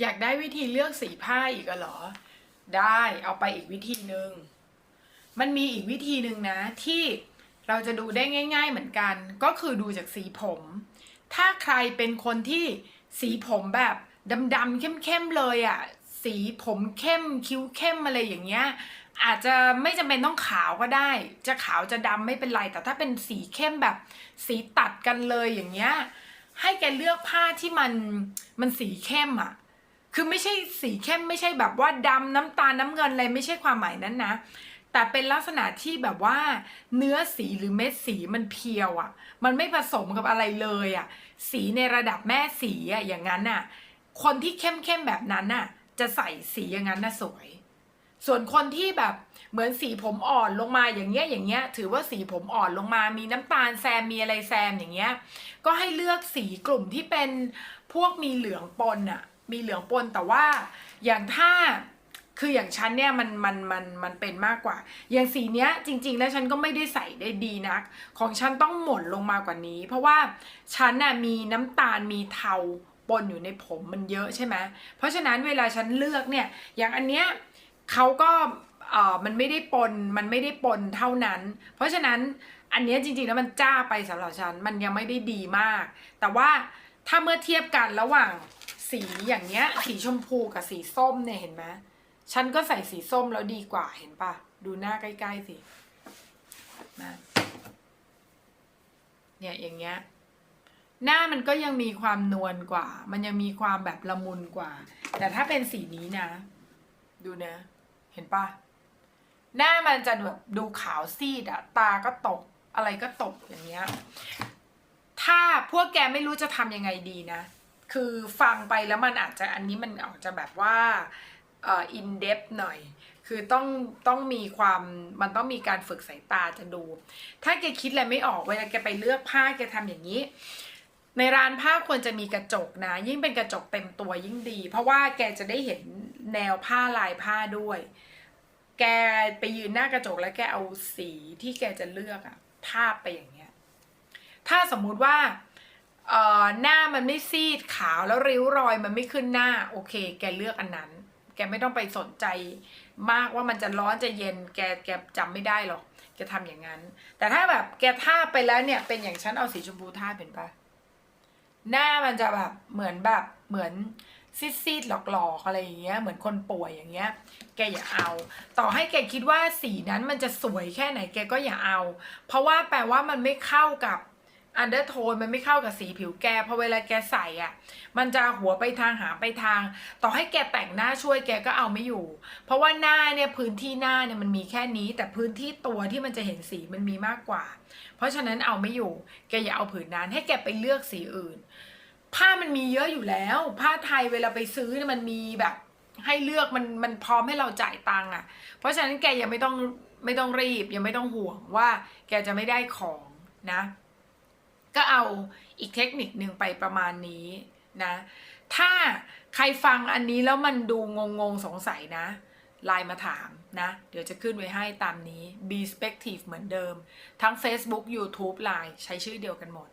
อยากได้วิธีเลือกสีผ้าอีกเหรอ ได้เอาไปอีกวิธีหนึ่งมันมีอีกวิธีหนึ่งนะที่เราจะดูได้ง่าย ๆเหมือนกัน ก็คือดูจากสีผม ถ้าใครเป็นคนที่สีผมแบบดำๆเข้มๆเลยอะสีผมเข้มคิ้วเข้มอะไรอย่างเงี้ยอาจจะไม่จำเป็นต้องขาวก็ได้ จะขาวจะดำไม่เป็นไร แต่ถ้าเป็นสีเข้มแบบสีตัดกันเลยอย่างเงี้ยให้แกเลือกผ้าที่มันมันสีเข้มอะ คือไม่ใช่สีเข้มไม่ใช่แบบว่าดำน้ำตาลน้ำเงินอะไรไม่ใช่ความหมายนั้นนะ แต่เป็นลักษณะที่แบบว่า เนื้อสีหรือเม็ดสีมันเพียวอะ่ะ มันไม่ผสมกับอะไรเลยอะ่ะ สีในระดับแม่สีอะ่ะอย่างนั้นน่ะ คนที่เข้มเข้มๆแบบนั้นน่ะ จะใส่สีอย่างนั้นน่ะสวย ส่วนคนที่แบบเหมือนสีผมอ่อนลงมาอย่างเงี้ยอย่างเงี้ย ถือว่าสีผมอ่อนลงมา มีน้ำตาลแซมมีอะไรแซมอย่างเงี้ย ก็ให้เลือกสีกลุ่มที่เป็นพวกมีเหลืองปนอะ มีเหลืองปนแต่ว่าอย่างถ้าคืออย่างฉันเนี่ยมันมันมันมันเป็นมากกว่า อย่างสีเนี้ยจริง ๆ แล้วฉันก็ไม่ได้ใส่ได้ดีนัก ของฉันต้องหม่นลงมากว่านี้ เพราะว่าฉันน่ะมีน้ำตาลมีเทาปนอยู่ในผมมันเยอะใช่ไหมเพราะฉะนั้นเวลาฉันเลือกเนี่ยอย่างอันเนี้ยเขาก็เออมันไม่ได้ปนมันไม่ได้ปนเท่านั้น เพราะฉะนั้นอันเนี้ยจริงๆแล้วมันจ้าไปสำหรับฉันมันยังไม่ได้ดีมาก แต่ว่าถ้าเมื่อเทียบกันระหว่าง สีอย่างเงี้ย สีชมพูกับสีส้มเนี่ยเห็นไหมฉันก็ใส่สีส้มแล้วดีกว่าเห็นปะดูหน้าใกล้ๆสินะเนี่ยอย่างเงี้ย หน้ามันก็ยังมีความนวลกว่า มันยังมีความแบบละมุนกว่า แต่ถ้าเป็นสีนี้นะ ดูนะ เห็นปะหน้ามันจะแบบดูขาวซีดอะตาก็ตก อะไรก็ตกอย่างเงี้ย ถ้าพวกแกไม่รู้จะทำยังไงดีนะ คือฟังไปแล้วมันอาจจะอันนี้มันอาจจะแบบว่าอ่อ in depth หน่อย คือต้องต้องมีความมันต้องมีการฝึกสายตาจะดู ถ้าแกคิดอะไรไม่ออกเวลาแกไปเลือกผ้าแกทำอย่างนี้ ในร้านผ้าควรจะมีกระจกนะ ยิ่งเป็นกระจกเต็มตัวยิ่งดี เพราะว่าแกจะได้เห็นแนวผ้าลายผ้าด้วย แกไปยืนหน้ากระจกแล้วแกเอาสีที่แกจะเลือกอะทาบไปอย่างเงี้ย ถ้าสมมุติว่า หน้ามันไม่ซีดขาวแล้วริ้วรอยมันไม่ขึ้นหน้า โอเค แกเลือกอันนั้น แกไม่ต้องไปสนใจมากว่ามันจะร้อนจะเย็น แกแกจำไม่ได้หรอกแกทำอย่างนั้น แต่ถ้าแบบแกทาไปแล้วเนี่ย เป็นอย่างฉันเอาสีชมพูทาเป็นปะหน้ามันจะแบบเหมือนแบบเหมือนซีดๆหลอกๆอะไรอย่างเงี้ยเหมือนคนป่วยอย่างเงี้ย แกอย่าเอา ต่อให้แกคิดว่าสีนั้นมันจะสวยแค่ไหนแกก็อย่าเอา เพราะว่าแปลว่ามันไม่เข้ากับ อันเดอร์โทนมันไม่เข้ากับสีผิวแกพอเวลาแกใส่อะ มันจะหัวไปทางหางไปทาง ต่อให้แกแต่งหน้าช่วยแกก็เอาไม่อยู่ เพราะว่าหน้าเนี่ยพื้นที่หน้าเนี่ยมันมีแค่นี้ แต่พื้นที่ตัวที่มันจะเห็นสีมันมีมากกว่า เพราะฉะนั้นเอาไม่อยู่ แกอย่าเอาผืนนั้นให้แกไปเลือกสีอื่น ผ้ามันมีเยอะอยู่แล้ว ผ้าไทยเวลาไปซื้อเนี่ยมันมีแบบให้เลือกมันมันพร้อมให้เราจ่ายตังค์อะ เพราะฉะนั้นแกยังไม่ต้องไม่ต้องรีบยังไม่ต้องห่วงว่า แกจะไม่ได้ของนะ ก็เอาอีกเทคนิคหนึ่งไปประมาณนี้นะ ถ้าใครฟังอันนี้แล้วมันดูงงงสงสัยนะไลน์มาถามนะ เดี๋ยวจะขึ้นไว้ให้ตามนี้ b s p e c t i v e เหมือนเดิม ทั้ง Facebook YouTube Line ใช้ชื่อเดียวกันหมด